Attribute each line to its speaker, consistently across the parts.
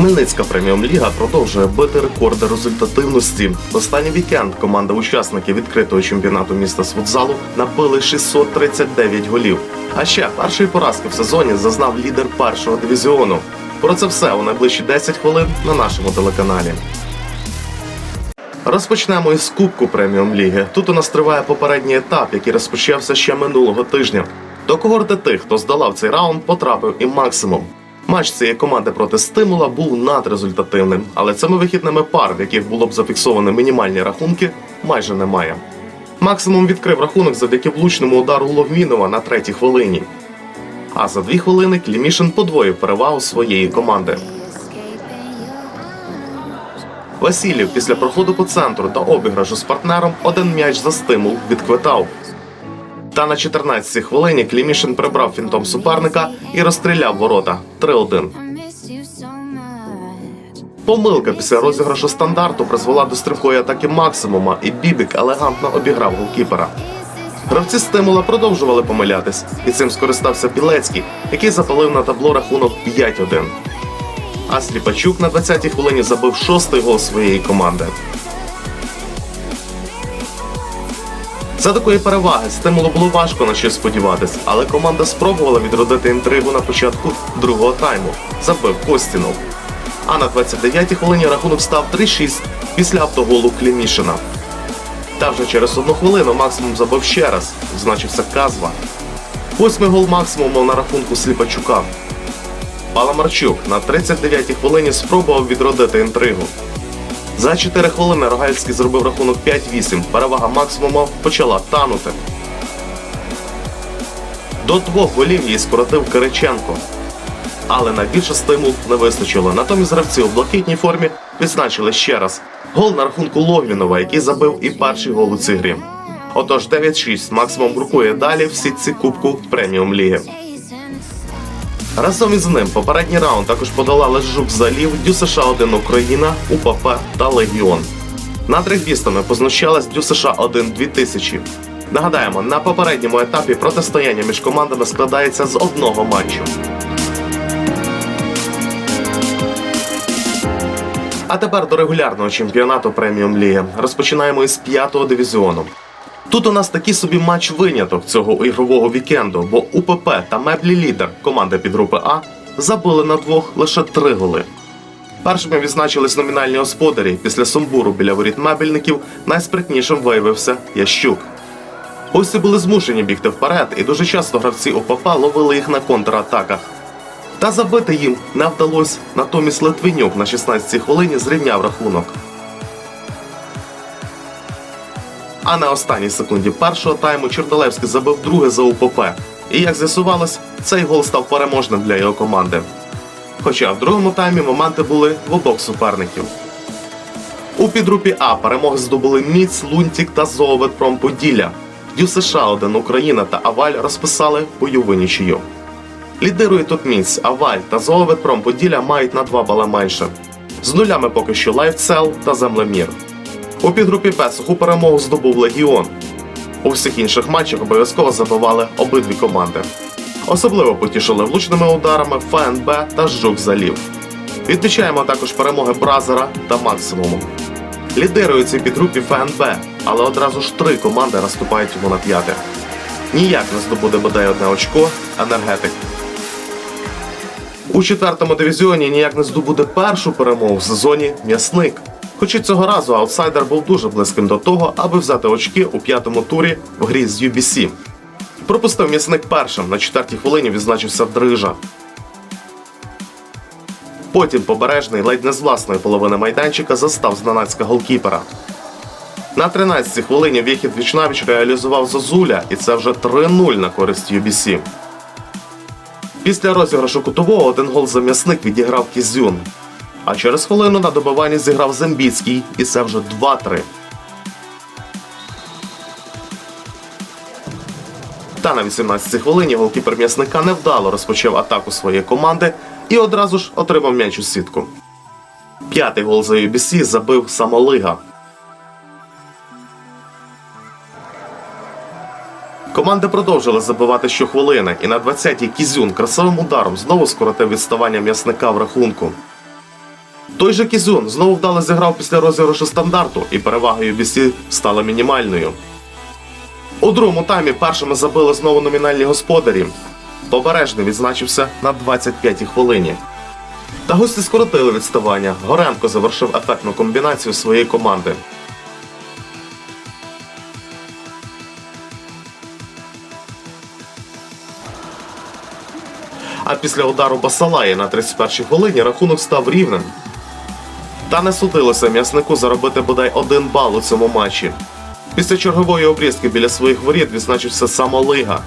Speaker 1: Хмельницька преміум ліга продовжує бити рекорди результативності. Останній вікенд команда учасників відкритого чемпіонату міста з футзалу набили 639 голів. А ще першої поразки в сезоні зазнав лідер першого дивізіону. Про це все у найближчі 10 хвилин на нашому телеканалі. Розпочнемо із Кубку преміум ліги. Тут у нас триває попередній етап, який розпочався ще минулого тижня. До когорти тих, хто здолав цей раунд, потрапив і максимум. Матч цієї команди проти стимула був надрезультативним, але цими вихідними пар, в яких було б зафіксовано мінімальні рахунки, майже немає. Максимум відкрив рахунок завдяки влучному удару Логвінова на третій хвилині. А за дві хвилини Клімішин подвоїв перевагу своєї команди. Васильєв після проходу по центру та обіграшу з партнером один м'яч за стимул відквитав. Та на 14-й хвилині Клімішин прибрав фінтом суперника і розстріляв ворота 3-1.
Speaker 2: I miss you so much.
Speaker 1: Помилка після розіграшу стандарту призвела до стрибкої атаки максимума, і Бібік елегантно обіграв голкіпера. Гравці стимула продовжували помилятись, і цим скористався Білецький, який запалив на табло рахунок 5-1. А Сліпачук на 20-й хвилині забив шостий гол своєї команди. За такої переваги стимулу було важко на щось сподіватись, але команда спробувала відродити інтригу на початку другого тайму. Забив Костінов. А на 29-й хвилині рахунок став 3-6 після автоголу Клімішина. Та вже через одну хвилину максимум забив ще раз, значився казва. Восьмий гол максимуму на рахунку Сліпачука. Паламарчук на 39-й хвилині спробував відродити інтригу. За 4 хвилини Рогальський зробив рахунок 5-8. Перевага максимуму почала танути. До двох голів її скоротив Кириченко. Але на більше стимул не вистачило. Натомість гравці у блакитній формі відзначили ще раз. Гол на рахунку Логвінова, який забив і перший гол у цій грі. Отож 9-6 максимум групує далі в сітці Кубку преміум ліги. Разом із ним попередній раунд також подолали Жук Залів, ДЮСШ 1 Україна, УПП та Легіон. Над регбістами познущалась ДЮСШ 1 2000. Нагадаємо, на попередньому етапі протистояння між командами складається з одного матчу. А тепер до регулярного чемпіонату преміум ліги. Розпочинаємо із п'ятого дивізіону. Тут у нас такий собі матч виняток цього ігрового вікенду, бо УПП та Меблі Лідер, команда підгрупи А, забили на двох лише три голи. Першими відзначились номінальні господарі. Після сумбуру біля воріт мебельників найспритнішим виявився Ящук. Гості були змушені бігти вперед, і дуже часто гравці УПП ловили їх на контратаках. Та забити їм не вдалося, натомість Литвинюк на 16-й хвилині зрівняв рахунок. А на останній секунді першого тайму Чорнолевський забив друге за УПП. І як з'ясувалось, цей гол став переможним для його команди. Хоча в другому таймі моменти були в обох суперників. У підгрупі А перемоги здобули Міц, Лунтік та Зооветпром Поділля. Дю США 1 Україна та Аваль розписали бойову нічию. Лідирує тут Міц, Аваль та Зооветпром Поділля мають на 2 бала менше. З нулями поки що Лайфцел та Землемір. У підгрупі Б перемогу здобув Легіон. У всіх інших матчах обов'язково забивали обидві команди. Особливо потішили влучними ударами ФНБ та Жук Залів. Відмічаємо також перемоги Бразера та Максимуму. Лідирує цій підгрупі ФНБ, але одразу ж три команди наступають йому на п'яте. Ніяк не здобуде бодай одне очко енергетик. У четвертому дивізіоні ніяк не здобуде першу перемогу в сезоні м'ясник. Хоч і цього разу аутсайдер був дуже близьким до того, аби взяти очки у п'ятому турі в грі з UBC. Пропустив м'ясник першим, на четвертій хвилині відзначився Дрижа. Потім побережний ледь не з власної половини майданчика застав зненацька голкіпера. На 13-й хвилині вихід Вічнавіч реалізував Зозуля, і це вже 3-0 на користь UBC. Після розіграшу кутового один гол за м'ясник відіграв Кізюн. А через хвилину на добиванні зіграв Зембіцький, і це вже 2-3. Та на 18-й хвилині голкіпер м'ясника невдало розпочав атаку своєї команди і одразу ж отримав м'яч у сітку. П'ятий гол за UBC забив самолига. Команди продовжили забивати щохвилини, і на 20-й Кізюн красивим ударом знову скоротив відставання м'ясника в рахунку. Той же Кізун знову вдало зіграв після розіграшу стандарту, і перевага UBC стала мінімальною. У другому таймі першими забили знову номінальні господарі. Побережний відзначився на 25-й хвилині. Та гості скоротили відставання. Горенко завершив ефектну комбінацію своєї команди. А після удару Басалаї на 31-й хвилині рахунок став рівним. Та не судилося м'яснику заробити бодай один бал у цьому матчі. Після чергової обрізки біля своїх воріт відзначився самолига.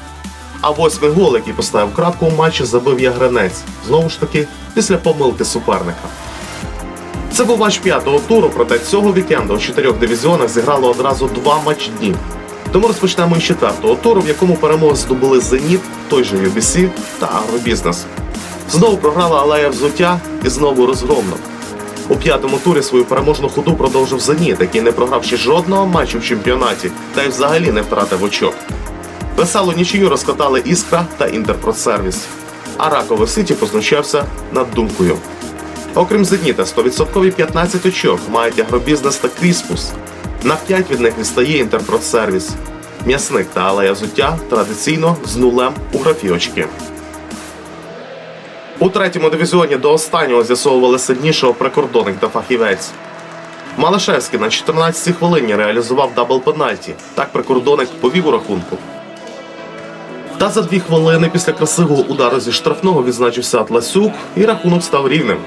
Speaker 1: А восьмий гол, який поставив крапку у матчі, забив Ягренець. Знову ж таки, після помилки суперника. Це був матч п'ятого туру, проте цього вікенду у чотирьох дивізіонах зіграло одразу два матчі. Тому розпочнемо із четвертого туру, в якому перемоги здобули Зеніт, той же UBC та Агробізнес. Знову програла алея взуття і знову розгромно. У п'ятому турі свою переможну ходу продовжив Зеніт, який не програв ще жодного матчу в чемпіонаті та й взагалі не втратив очок. Веселу нічию розкатали Іскра та Інтерпродсервіс. А Ракове Сіті познущався над думкою. Окрім Зеніта, 100% 15 очок мають агробізнес та Кріспус. На 5 від них відстає Інтерпродсервіс. М'ясник та алея взуття традиційно з нулем у графі очки. У третьому дивізіоні до останнього з'ясовували сильнішого прикордонник та фахівець. Малишевський на 14-й хвилині реалізував дабл пенальті. Так прикордонник повів у рахунку. Та за дві хвилини після красивого удару зі штрафного відзначився Атласюк і рахунок став рівним.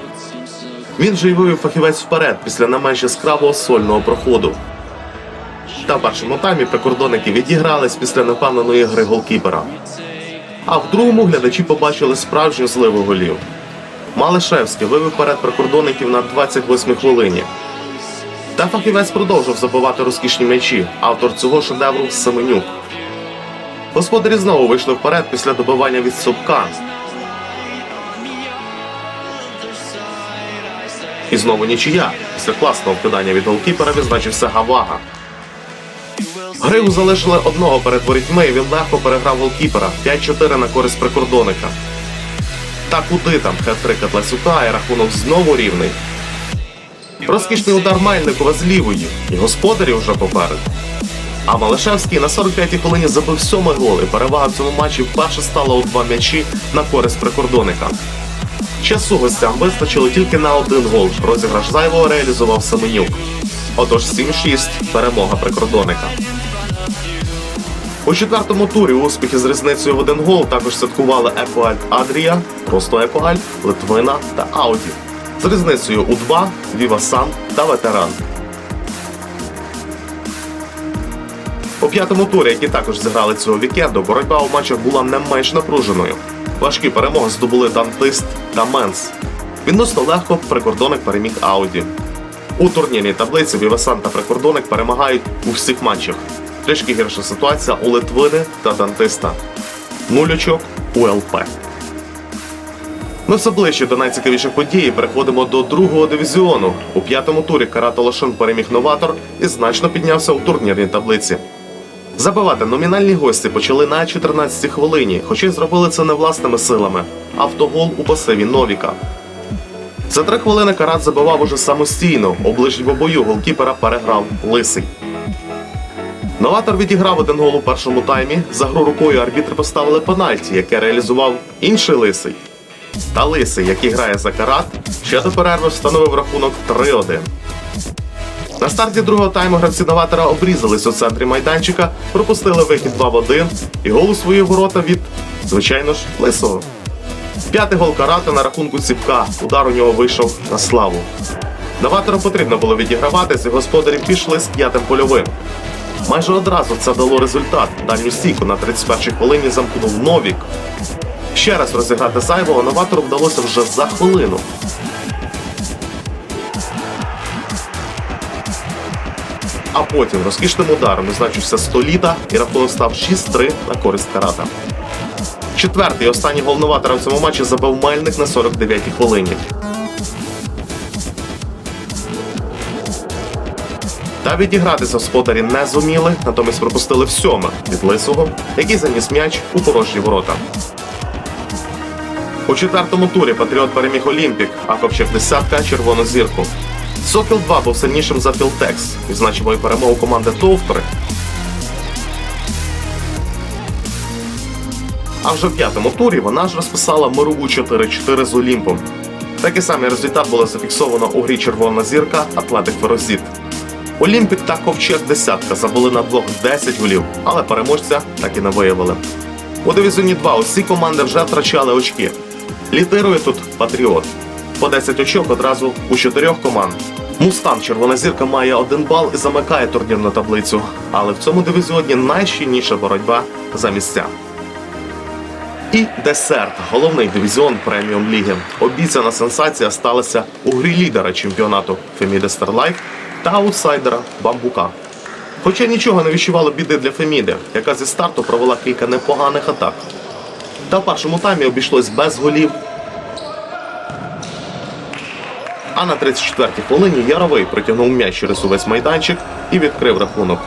Speaker 1: Він же й вивів фахівець вперед після не менш яскравого сольного проходу. Та в першому таймі прикордонники відігрались після непевненої гри голкіпера. А в другому глядачі побачили справжню зливу голів. Малишевський вивів вперед прикордонників на 28 хвилині. Та фахівець продовжив забивати розкішні м'ячі. Автор цього шедевру Семенюк. Господарі знову вийшли вперед після добивання від Собка. І знову нічия. Після класного вкидання від голкіпера відзначився Гавага. Гриву залишили одного перед ворітьми, і він легко переграв голкіпера 5-4 на користь прикордонника. Та куди там хет-трик Атласюка і рахунок знову рівний. Розкішний удар Мельникова з лівої, і господарі вже попереду. А Малишевський на 45-й хвилині забив сьомий гол, і перевага в цьому матчі вперше стала у два м'ячі на користь прикордонника. Часу гостям вистачило тільки на один гол. Розіграш зайвого реалізував Семенюк. Отож 7-6 перемога прикордонника. У четвертому турі успіхи з різницею в один гол також святкували Екоальт Адрія, просто Екоальт, Литвина та Ауді. З різницею у 2 Вівасан та Ветеран. У п'ятому турі, які також зіграли цього вікенду, боротьба у матчах була не менш напруженою. Важкі перемоги здобули Дантист та Менс. Відносно легко прикордонник переміг Ауді. У турнірній таблиці Вівасан та прикордонник перемагають у всіх матчах. Трішки гірша ситуація у Литвини та Дантиста. Нуль очок у ЛП. Ми все ближче до найцікавіших подій переходимо до другого дивізіону. У п'ятому турі Карато Лошин переміг новатор і значно піднявся у турнірній таблиці. Забивати номінальні гості почали на 14-й хвилині, хоча й зробили це не власними силами. Автогол у пасиві Новіка. За три хвилини Карат забивав уже самостійно. У ближньому бою голкіпера переграв Лисий. Новатор відіграв один гол у першому таймі. За гру рукою арбітри поставили пенальті, яке реалізував інший лисий. Та лисий, який грає за карат, ще до перерви встановив рахунок 3-1. На старті другого тайму гравці новатора обрізались у центрі майданчика, пропустили вихід 2 в 1 і гол у свої ворота від, звичайно ж, лисого. П'ятий гол карата на рахунку Ціпка. Удар у нього вийшов на славу. Новатору потрібно було відіграватись, і господарі пішли з п'ятим польовим. Майже одразу це дало результат. Дальню стійку на 31-й хвилині замкнув Новік. Ще раз розіграти зайвого новатору вдалося вже за хвилину. А потім розкішним ударом відзначився століта і рахунок став 6-3 на користь карата. Четвертий і останній гол в цьому матчі забив Мельник на 49-й хвилині. Та відігратися господарі не зуміли, натомість пропустили в сьоме від лисого, який заніс м'яч у порожні ворота. У четвертому турі Патріот переміг Олімпік, а Ковчег десятка червону зірку. Сокіл 2 був сильнішим за Філтекс і значимою перемогу команди Товтори. А вже в п'ятому турі вона ж розписала мирову 4-4 з Олімпом. Такий самий результат було зафіксовано у грі Червона зірка Атлетик Ферозіт. Олімпік та Ковчег десятка забули на двох 10 голів, але переможця так і не виявили. У дивізіоні 2 усі команди вже втрачали очки. Лідирує тут Патріот. По 10 очок одразу у чотирьох команд. Мустан Червона зірка має один бал і замикає турнірну таблицю. Але в цьому дивізіоні найщільніша боротьба за місця. І десерт, головний дивізіон преміум ліги. Обіцяна сенсація сталася у грі лідера чемпіонату Феміди Старлайф та аутсайдера Бамбука. Хоча нічого не відчувало біди для Феміди, яка зі старту провела кілька непоганих атак. Та в першому таймі обійшлось без голів. А на 34-й хвилині Яровий притягнув м'яч через увесь майданчик і відкрив рахунок.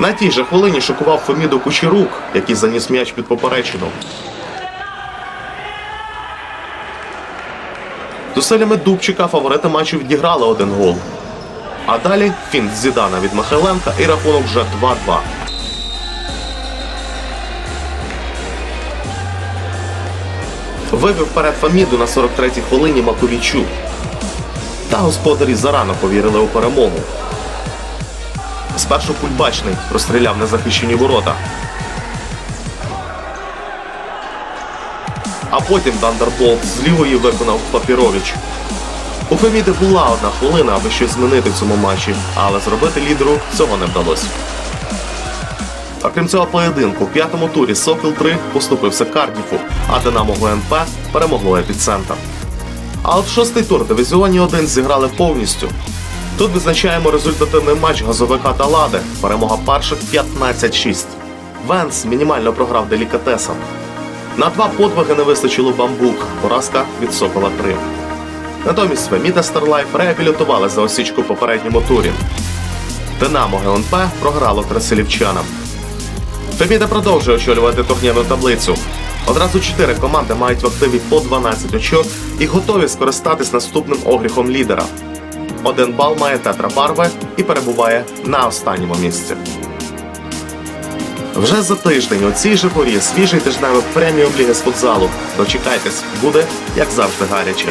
Speaker 1: На тій же хвилині шокував Феміду Кучерук, який заніс м'яч під поперечину. Зусиллями Дубчика фаворити матчу відіграли один гол. А далі фінт Зідана від Михайленка і рахунок вже 2-2. Вивів вперед Фаміду на 43-й хвилині Маковічук. Та господарі зарано повірили у перемогу. Спершу Кульбачний розстріляв незахищені ворота. А потім Дандерболт з лівої виконав Папірович. У Феміди була одна хвилина, аби щось змінити в цьому матчі, але зробити лідеру цього не вдалося. Окрім цього поєдинку, в п'ятому турі Сокіл 3 поступився Кардіфу, а Динамо ГНП перемогло епіцентр. А от шостий тур дивізіоні 1 зіграли повністю. Тут визначаємо результативний матч газовика та лади. Перемога перших 15-6. Венс мінімально програв делікатесам. На два подвиги не вистачило бамбук. Поразка від Сокола 3. Натомість Феміда Старлайф реабілітували за осічку в попередньому турі. Динамо ГНП програло красилівчанам. Феміда продовжує очолювати турнірну таблицю. Одразу чотири команди мають в активі по 12 очок і готові скористатись наступним огріхом лідера. Один бал має Тетра Барве і перебуває на останньому місці. Вже за тиждень у цій же порі свіжий тижневий преміум ліги з футзалу. Дочекайтесь, буде як завжди гаряче.